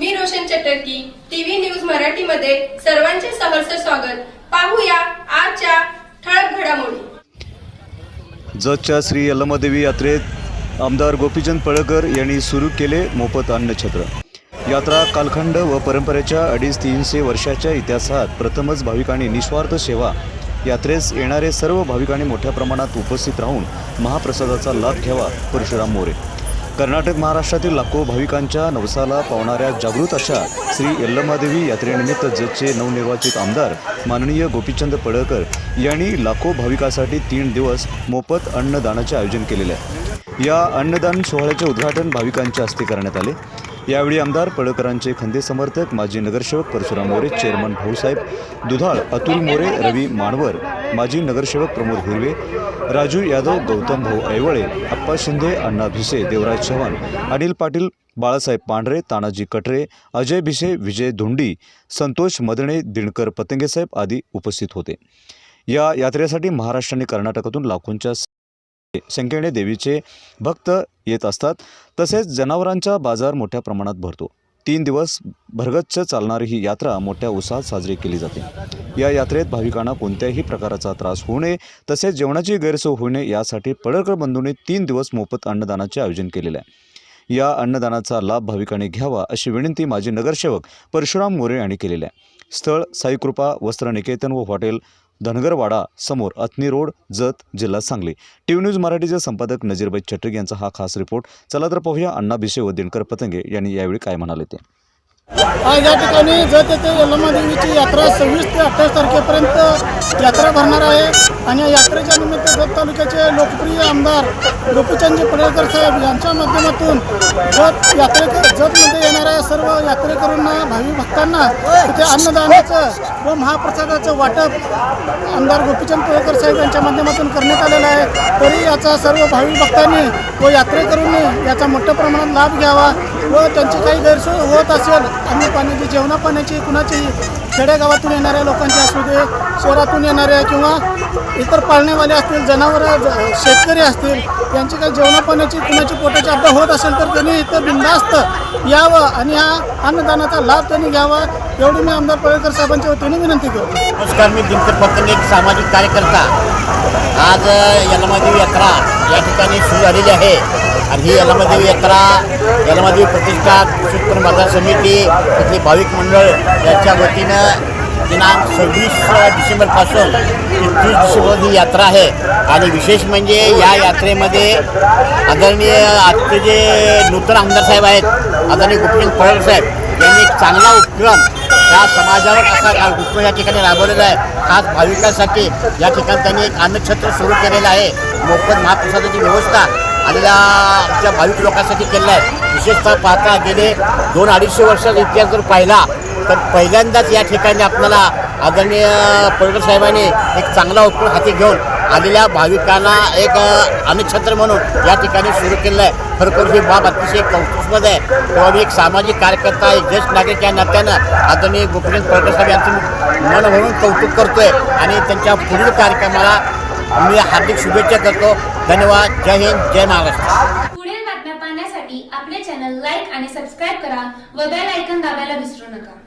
चटर्की TV news मराठीमध्ये सर्वांचे सहर्ष स्वागत. पाहूया आजच्या ठळक घडामोडी. जतच्या श्री यल्लमादेवी यात्रेत आमदार गोपीचंद पळकर यांनी सुरू केले मोफत अन्नछत्र. यात्रा कालखंड व परंपरेच्या अडीच तीनशे वर्षाच्या इतिहासात प्रथमच भाविकांनी निस्वार्थ सेवा यात्रेस येणारे सर्व भाविकांनी मोठ्या प्रमाणात उपस्थित राहून महाप्रसादाचा लाभ घ्यावा परशुराम मोरे. कर्नाटक महाराष्ट्रातील लाखो भाविकांच्या नवसाला पावणाऱ्या जागृत अशा श्री यल्लमादेवी यात्रेनिमित्त जतचे नवनिर्वाचित आमदार माननीय गोपीचंद पडळकर यांनी लाखो भाविकांसाठी तीन दिवस मोफत अन्नदानाचे आयोजन केलेले आहे. या अन्नदान सोहळ्याचे उद्घाटन भाविकांच्या हस्ते करण्यात आले. यावेळी आमदार पडळकरांचे खंदे समर्थक माजी नगरसेवक परशुराम मोरे चेअरमन भाऊसाहेब दुधाळ अतुल मोरे रवी मानवर माजी नगरसेवक प्रमोद हिरवे राजू यादव गौतम भाऊ ऐवळे अप्पा शिंदे अण्णा भिसे देवराज चव्हाण अनिल पाटील बाळासाहेब पांढरे तानाजी कटरे अजय भिसे विजय धोंडी संतोष मदणे दिनकर पतंगेसाहेब आदी उपस्थित होते. या यात्रेसाठी महाराष्ट्र आणि कर्नाटकातून लाखोंच्या संख्येने देवीचे भक्त येत असतात तसेच जनावरांचा बाजार मोठ्या प्रमाणात भरतो. तीन दिवस भरगच्च चालणारी ही यात्रा मोठ्या उत्साहात साजरी केली जाते. या यात्रेत भाविकांना कोणत्याही प्रकाराचा त्रास होऊ नये तसेच जेवणाची गैरसोय होऊ नये यासाठी पडळकर बंधूंनी तीन दिवस मोफत अन्नदानाचे आयोजन केलेले आहे. या अन्नदानाचा लाभ भाविकांनी घ्यावा अशी विनंती माजी नगरसेवक परशुराम मोरे यांनी केलेली आहे. स्थळ साईकृपा वस्त्रनिकेतन व हॉटेल धनगरवाडा समोर अथनी रोड जत जिल्हा सांगली. टी व्ही न्यूज मराठीचे संपादक नजीरबाई चटक यांचा हा खास रिपोर्ट. चला तर पाहूया अण्णा भिसे व दिनकर पतंगे यांनी यावेळी काय म्हणाले ते. आज या ठिकाणी जत येथे यल्लमा देवीची यात्रा सव्वीस ते अठ्ठावीस तारखेपर्यंत यात्रा भरणार आहे. आणि या यात्रेच्या निमित्त जत तालुक्याचे लोकप्रिय आमदार गोपीचंदजी पडळकर साहेब यांच्या माध्यमातून जत यात्रेकर जतमध्ये येणाऱ्या सर्व यात्रेकरूंना भावी भक्तांना तिथे अन्नदानाचं व महाप्रसादाचं वाटप आमदार गोपीचंद पडळकर साहेब यांच्या माध्यमातून करण्यात आलेलं आहे. तरी याचा सर्व भावी भक्तांनी व यात्रेकरूंनी याचा मोठ्या प्रमाणात लाभ घ्यावा व त्यांची काही गैरसोय होत असेल अन्न पाण्याची जेवणापाण्याची कुणाचीही कुणाची खेडेगावातून येणाऱ्या लोकांची असू दे शहरातून येणाऱ्या किंवा इतर पाळणेवाले असतील जनावरं शेतकरी असतील यांची काही जेवणापाण्याची कुणाची पोटाची अड्डा होत असेल तर त्यांनी इथं बिंदास्त यावं आणि हा अन्नदानाचा लाभ त्यांनी घ्यावा एवढी मी आमदार पळेकर साहेबांच्या वतीने विनंती करतो. नमस्कार मी दिनकर पतंग एक सामाजिक कार्यकर्ता. आज यलमादेवी यात्रा या ठिकाणी सुरू झालेली आहे. आणि ही यलमादेवी यात्रा यलमादेवी प्रतिष्ठा कृषी बाजार समिती इथली भाविक मंडळ याच्या वतीनं दिनांक सव्वीस डिसेंबरपासून ते तीस डिसेंबर ही यात्रा आहे. आणि विशेष म्हणजे या यात्रेमध्ये आदरणीय आजचे जे नूतन आमदार साहेब आहेत आदरणीय गोपीचंद पडळ साहेब यांनी एक चांगला उपक्रम या समाजावर असा हा उपक्रम या ठिकाणी राबवलेला आहे. खास भाविकांसाठी या ठिकाणी त्यांनी एक अन्नछत्र सुरू केलेलं आहे. मोफत महाप्रसादाची व्यवस्था आलेल्या आमच्या भाविक लोकांसाठी केलेला आहे विशेषतः पाहता गेले दोन अडीचशे वर्षाचा इतिहास जर पाहिला तर पहिल्यांदाच या ठिकाणी आपल्याला आदरणीय पर्यटक साहेबांनी एक चांगला उपक्रम हाती घेऊन आलेल्या भाविकांना एक अन्नछत्र म्हणून या ठिकाणी सुरू केलं आहे खरोखर ही बाब अतिशय कौतुकस्पद आहे. तेव्हा मी एक सामाजिक कार्यकर्ता एक ज्येष्ठ नागरिक या नात्यानं आदरणीय गोपीनाथ पर्यटक साहेब यांचं मन म्हणून कौतुक करतोय आणि त्यांच्या पुढील कार्यक्रमाला मी हार्दिक शुभेच्छा करतो धन्यवाद. जय हिंद. जय महाराष्ट्र. पुढील बातम्या पाहण्यासाठी आपले चॅनल लाईक आणि सबस्क्राईब करा व बेल ऐकन दाबायला विसरू नका.